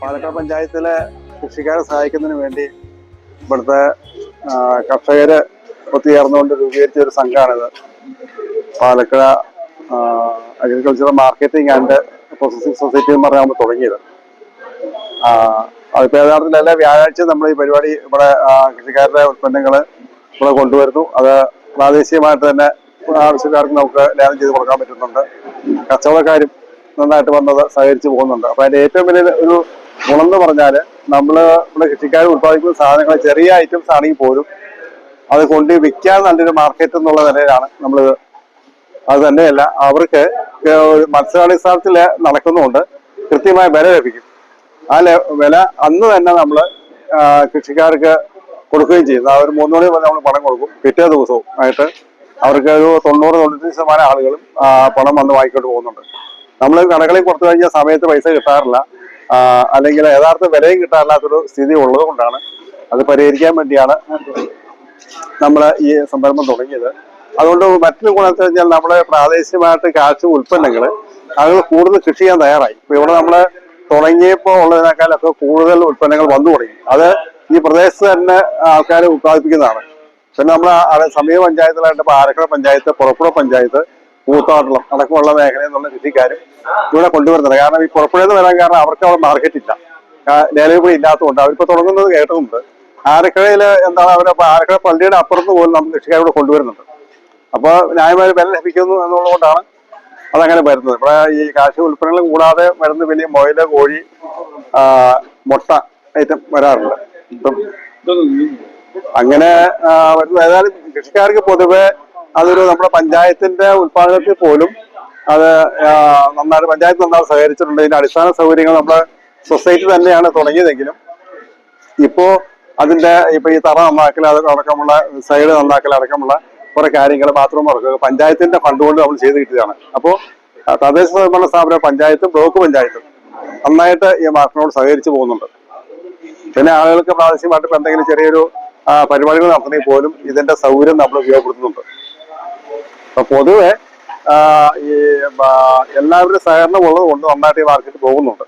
പാലക്കാട് പഞ്ചായത്തിലെ കൃഷിക്കാരെ സഹായിക്കുന്നതിന് വേണ്ടി ഇവിടുത്തെ കർഷകര് ഒത്തുചേർന്നുകൊണ്ട് രൂപീകരിച്ച ഒരു സംഘമാണിത് Palakkad agriculture marketing and processing society എന്ന് പറഞ്ഞാൽ നമ്മൾ തുടങ്ങിയത്. ആ, അതിപ്പോ യഥാർത്ഥത്തിൽ എല്ലാ വ്യാഴാഴ്ച നമ്മൾ ഈ പരിപാടി ഇവിടെ കൃഷിക്കാരുടെ ഉൽപ്പന്നങ്ങൾ ഇവിടെ കൊണ്ടുവരുന്നു. അത് പ്രാദേശികമായിട്ട് തന്നെ ആവശ്യക്കാർക്ക് നമുക്ക് ലേലം ചെയ്ത് കൊടുക്കാൻ പറ്റുന്നുണ്ട്. കച്ചവടക്കാരും നന്നായിട്ട് വന്നത് സഹകരിച്ച് പോകുന്നുണ്ട്. അപ്പൊ അതിന്റെ ഏറ്റവും വലിയ ഒരു ഗുണം എന്ന് പറഞ്ഞാൽ നമ്മൾ നമ്മുടെ കൃഷിക്കാർ ഉത്പാദിപ്പിക്കുന്ന സാധനങ്ങൾ ചെറിയ ഐറ്റംസ് ആണെങ്കിൽ പോലും അത് കൊണ്ട് വിൽക്കാൻ നല്ലൊരു മാർക്കറ്റ് എന്നുള്ള നിലയിലാണ് നമ്മൾ അത് തന്നെയല്ല. അവർക്ക് ഒരു മത്സ്യാടിസ്ഥാനത്തിൽ നടക്കുന്നുണ്ട് കൃത്യമായ വില ലഭിക്കും. ആ വില അന്ന് തന്നെ നമ്മൾ കൃഷിക്കാർക്ക് കൊടുക്കുകയും ചെയ്യും. ആ ഒരു മൂന്ന് മണി വരെ നമ്മൾ പണം കൊടുക്കും. പിറ്റേ ദിവസവും ആയിട്ട് അവർക്ക് ഒരു തൊണ്ണൂറ് തൊണ്ണൂറ്റി ശതമാനം ആളുകളും പണം വന്ന് വാങ്ങിക്കൊണ്ട് പോകുന്നുണ്ട്. നമ്മൾ കടകളിൽ കൊടുത്തു കഴിഞ്ഞാൽ സമയത്ത് പൈസ കിട്ടാറില്ല. അല്ലെങ്കിൽ യഥാർത്ഥ വിലയും കിട്ടാനില്ലാത്തൊരു സ്ഥിതി ഉള്ളത് കൊണ്ടാണ് അത് പരിഹരിക്കാൻ വേണ്ടിയാണ് നമ്മൾ ഈ സംരംഭം തുടങ്ങിയത്. അതുകൊണ്ട് മറ്റൊരു ഗുണം എന്ന് വെച്ചാൽ നമ്മളെ പ്രാദേശികമായിട്ട് കാശ് ഉൽപ്പന്നങ്ങൾ ആളുകൾ കൂടുതൽ കൃഷി ചെയ്യാൻ തയ്യാറായി. ഇപ്പൊ ഇവിടെ നമ്മൾ തുടങ്ങിയപ്പോൾ ഉള്ളതിനേക്കാളൊക്കെ കൂടുതൽ ഉൽപ്പന്നങ്ങൾ വന്നു തുടങ്ങി. അത് ഈ പ്രദേശത്ത് തന്നെ ആൾക്കാർ ഉത്പാദിപ്പിക്കുന്നതാണ്. പിന്നെ നമ്മൾ സമീപ പഞ്ചായത്തിലായിട്ട് ഇപ്പൊ ആരക്കട പഞ്ചായത്ത് പുറപ്പുഴ പഞ്ചായത്ത് കൂത്താട്ടളം അടക്കമുള്ള മേഖല എന്നുള്ള കൃഷിക്കാരും ഇവിടെ കൊണ്ടുവരുന്നത് കാരണം ഈ പുറപ്പെടുന്ന വരാൻ കാരണം അവർക്ക് അവിടെ മാർക്കറ്റ് ഇല്ല. ലേലവിപണി ഇല്ലാത്തതുകൊണ്ട് അവരിപ്പോ തുടങ്ങുന്നത് കേട്ടതുണ്ട് ആരക്കഴയിൽ എന്താണ് അവരെ ആരക്കഴ പള്ളിയുടെ അപ്പുറത്ത് പോലും നമുക്ക് കൃഷിക്കാരോട് കൊണ്ടുവരുന്നുണ്ട്. അപ്പോൾ ന്യായമായ വില ലഭിക്കുന്നു എന്നുള്ളതുകൊണ്ടാണ് അതങ്ങനെ വരുന്നത്. ഇവിടെ ഈ കാർഷിക ഉൽപ്പന്നങ്ങൾ കൂടാതെ വരുന്ന വലിയ മൊയിൽ കോഴി മുട്ട ഐറ്റം വരാറുണ്ട്. അങ്ങനെ വരുന്ന ഏതായാലും കൃഷിക്കാർക്ക് പൊതുവെ അതൊരു നമ്മുടെ പഞ്ചായത്തിന്റെ ഉത്പാദനത്തിൽ പോലും അത് നന്നായി നന്നായിട്ട് പഞ്ചായത്ത് നന്നായി സഹകരിച്ചിട്ടുണ്ട്. ഇതിന്റെ അടിസ്ഥാന സൗകര്യങ്ങൾ നമ്മുടെ സൊസൈറ്റി തന്നെയാണ് തുടങ്ങിയതെങ്കിലും ഇപ്പോ അതിന്റെ ഇപ്പൊ ഈ തറ നന്നാക്കൽ അടക്കമുള്ള സൈഡ് നന്നാക്കൽ അടക്കമുള്ള കുറെ കാര്യങ്ങൾ ബാത്റൂം വർക്ക് പഞ്ചായത്തിന്റെ ഫണ്ട് കൊണ്ട് നമ്മൾ ചെയ്ത് കിട്ടിയതാണ്. അപ്പോ ആ, തദ്ദേശ സ്വയംഭരണ സ്ഥാപന പഞ്ചായത്തും ബ്ലോക്ക് പഞ്ചായത്തും നന്നായിട്ട് ഈ മാർക്കിനോട് സഹകരിച്ചു പോകുന്നുണ്ട്. പിന്നെ ആളുകൾക്ക് പ്രാദേശികമായിട്ട് എന്തെങ്കിലും ചെറിയൊരു പരിപാടികൾ നടത്തണമെങ്കിൽ പോലും ഇതിന്റെ സൗകര്യം നമ്മൾ ഉപയോഗപ്പെടുത്തുന്നുണ്ട്. അപ്പൊ പൊതുവെ ഈ എല്ലാവരുടെ സഹകരണം ഉള്ളത് കൊണ്ട് നന്നായിട്ട് ഈ മാർക്കറ്റ് പോകുന്നുണ്ട്.